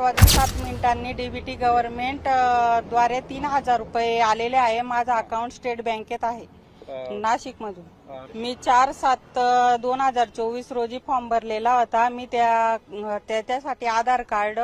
वाजून सात मिनिटांनी डीबीटी गव्हर्नमेंट अ, द्वारे तीन हजार रुपये आलेले आहे. माझं अकाउंट स्टेट बँकेत आहे. नाशिक मधून मी चार सात दोन हजार चोवीस रोजी फॉर्म भरलेला होता. मी त्या त्याच्यासाठी आधार कार्ड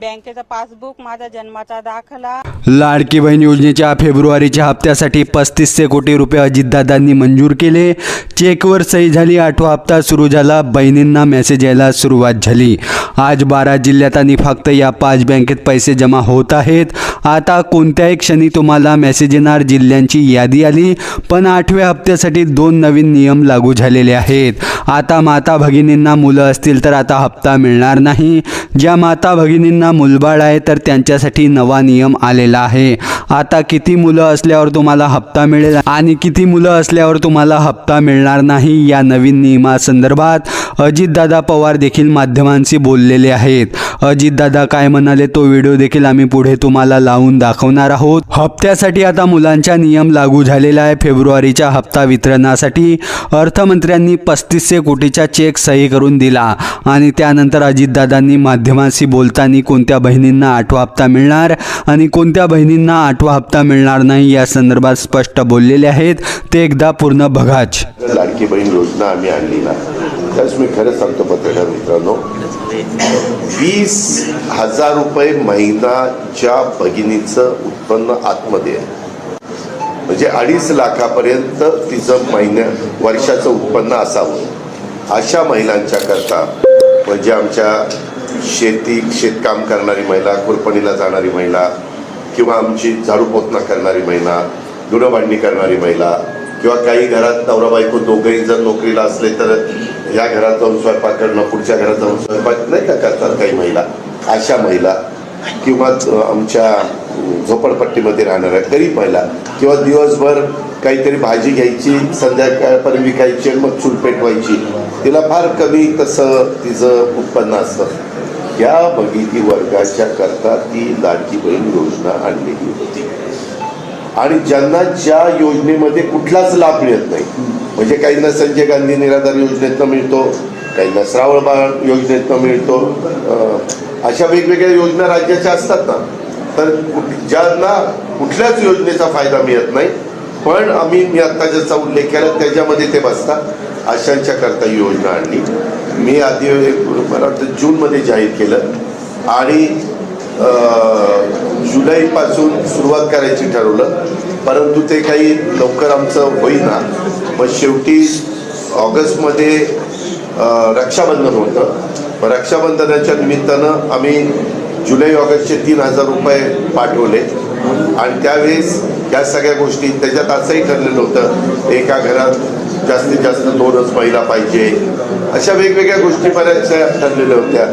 बँकेचं पासबुक माझा जन्माचा दाखला. लाडकी बहीण योजनेच्या फेब्रुवारीच्या हप्त्यासाठी पस्तीसशे कोटी रुपये अजितदादांनी मंजूर केले. चेकवर सही झाली आठवा हप्ता सुरू झाला बहिणींना मेसेज यायला सुरुवात झाली. आज बारा जिल्ह्यात आणि फक्त या पाच बँकेत पैसे जमा होत आहेत. आता कोणत्याही क्षणी तुम्हाला मेसेज येणार जिल्ह्यांची यादी आली. पण आठव्या हप्त्यासाठी दोन नवीन नियम लागू झालेले आहेत. आता माता भगिनींना मुलं असतील तर आता हप्ता मिळणार नाही. ज्या माता भगिनींना मुलबाळ आहे तर त्यांच्यासाठी नवा नियम आलेला आहे. आता किती मुलं असल्यावर तुम्हाला हप्ता मिळेल आणि किती मुलं असल्यावर तुम्हाला हप्ता मिळणार नाही या नवीन नियमासंदर्भात अजितदादा पवार देखील माध्यमांशी बोललेले आहेत. अजितदादा काय म्हणाले तो व्हिडिओ देखील आम्ही पुढे तुम्हाला लावून दाखवणार आहोत. हप्त्यासाठी आता मुलांचा नियम लागू झालेला आहे. फेब्रुवारीच्या हप्ता वितरणासाठी अर्थमंत्र्यांनी पस्तीसशे कोटीचा चेक सही करून दिला. आणि त्यानंतर अजितदादांनी माध्यमांशी बोलताना कोणत्या बहिणींना आठवा हप्ता मिळणार आणि कोणत्या बहिणींना आठवा हप्ता मिळणार नाही या संदर्भात स्पष्ट बोललेले आहेत. ते एकदा पूर्ण बघाच. लाडकी बहीण योजना आम्ही आणली ना मी खरंच सांगतो पत्रकार मित्रांनो वीस हजार रुपये महिनाच्या भगिनीचं उत्पन्न आतमध्ये आहे. म्हणजे अडीच लाखापर्यंत तिचं महिन्या वर्षाचं उत्पन्न असावं. अशा महिलांच्या करता म्हणजे आमच्या शेती शेतकाम करणारी महिला कुरपणीला जाणारी महिला किंवा आमची झाडू पोतना करणारी महिला धुणंभांडी करणारी महिला किंवा काही घरात नवरा बायको दोघंही जर नोकरीला असले तर या घरात जाऊन स्वयंपाक करणं पुढच्या घरात जाऊन स्वयंपाक नाही का करतात काही महिला? अशा महिला किंवा आमच्या झोपडपट्टीमध्ये राहणाऱ्या गरीब महिला. किंवा दिवसभर काहीतरी भाजी घ्यायची संध्याकाळपर्यंत विकायची आणि मग चूल पेटवायची. तिला फार कमी तसं तिचं उत्पन्न असतं. या भगिनी वर्गाच्या करता ती लाडकी बहीण योजना आणलेली होती. आणि ज्यांना ज्या योजनेमध्ये कुठलाच लाभ मिळत नाही म्हणजे काहींना संजय गांधी निराधार योजनेतनं मिळतो काहींना श्रावण बाळ योजनेतनं मिळतो अशा वेगवेगळ्या योजना राज्याच्या असतात ना. तर कुठ- ज्यांना कुठल्याच योजनेचा फायदा मिळत नाही पण आम्ही मी आत्ता ज्याचा उल्लेख केला त्याच्यामध्ये ते बसतात. अशांच्या करता ही योजना आणली. मी आधी मला वाटतं जूनमध्ये जाहीर केलं. आणि जुलैपासून सुरुवात करायची ठरवलं. परंतु ते काही लवकर आमचं होईना. मग शेवटी ऑगस्टमध्ये रक्षाबंधन होतं. मग रक्षाबंधनाच्या निमित्तानं आम्ही जुलै ऑगस्टचे तीन हजार रुपये पाठवले. आणि त्यावेळेस या सगळ्या गोष्टी त्याच्यात असंही ठरलेलं होतं एका घरात जास्तीत जास्त दोनच महिला पाहिजे. अशा वेगवेगळ्या गोष्टी बऱ्याचशा ठरलेल्या होत्या.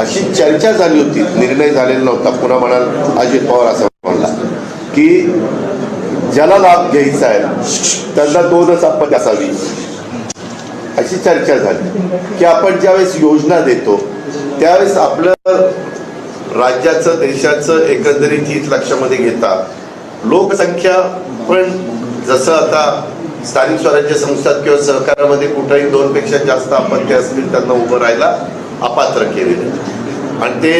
अशी चर्चा झाली होती निर्णय झालेला नव्हता. पुन्हा म्हणाल अजित पवार असं म्हणला की ज्याला लाभ घ्यायचा आहे त्यांना दोनच आपण असावी. अशी चर्चा झाली की आपण ज्यावेळेस योजना देतो त्यावेळेस आपलं राज्याचं देशाचं एकंदरीत हित लक्षामध्ये घेता. लोकसंख्या पण जसं आता स्थानिक स्वराज्य संस्थात किंवा सहकारामध्ये कुठेही दोनपेक्षा जास्त अपत्य असतील त्यांना उभं राहायला अपात्र केलेले आणि ते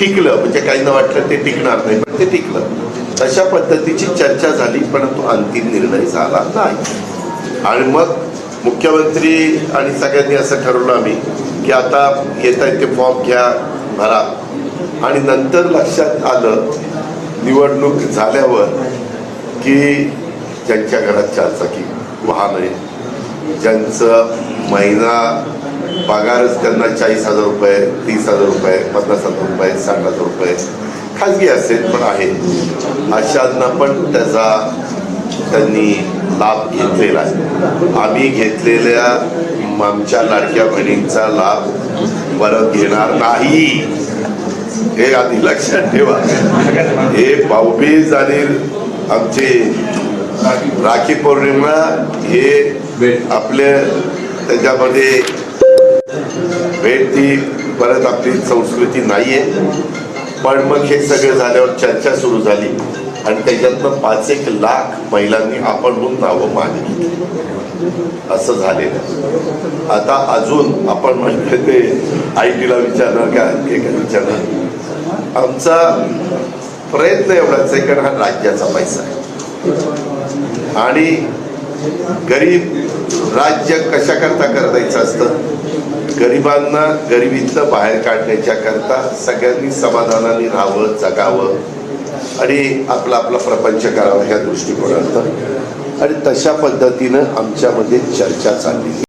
टिकलं म्हणजे काहींना वाटलं ते टिकणार नाही पण ते टिकलं. तशा पद्धतीची चर्चा झाली परंतु अंतिम निर्णय झाला नाही. आणि मग मुख्यमंत्री आणि सगळ्यांनी असं ठरवलं आम्ही की आता घेत आहेत ते फॉर्म घ्या भरा. आणि नंतर लक्षात आलं निवडणूक झाल्यावर की ज्यांच्या घरात चारचाकी वाहन आहे ज्यांचं महिना पगारच त्यांना चाळीस हजार रुपये तीस हजार रुपये पन्नास हजार रुपये साठ हजार रुपये खाजगी असेल पण आहे. अशांना पण त्याचा त्यांनी लाभ घेतलेला आहे. आम्ही घेतलेल्या आमच्या लाडक्या बहिणींचा लाभ परत घेणार नाही. हे आधी लक्षात ठेवा. हे पाऊबीज आणि आमचे राखी पौर्णिमा हे आपले त्याच्यामध्ये भेट ती परत आपली संस्कृती नाहीये. पण मग हे सगळं झाल्यावर चर्चा सुरू झाली. आणि त्याच्यातनं पाच एक लाख महिलांनी आपण म्हणून नावं मागली असं झालेलं. आता अजून आपण म्हणतो ते आय टीला विचारणार का? हे काय विचारणार. आमचा प्रयत्न एवढाच आहे कारण हा राज्याचा पैसा आहे. आणि गरीब राज्य कशाकरता करायचं असतं? गरिबांना गरिबीतलं बाहेर काढण्याच्या करता सगळ्यांनी समाधानाने राहावं जगावं आणि आपला आपला प्रपंच करावा ह्या दृष्टिकोनात आणि तशा पद्धतीनं आमच्यामध्ये चर्चा चालली.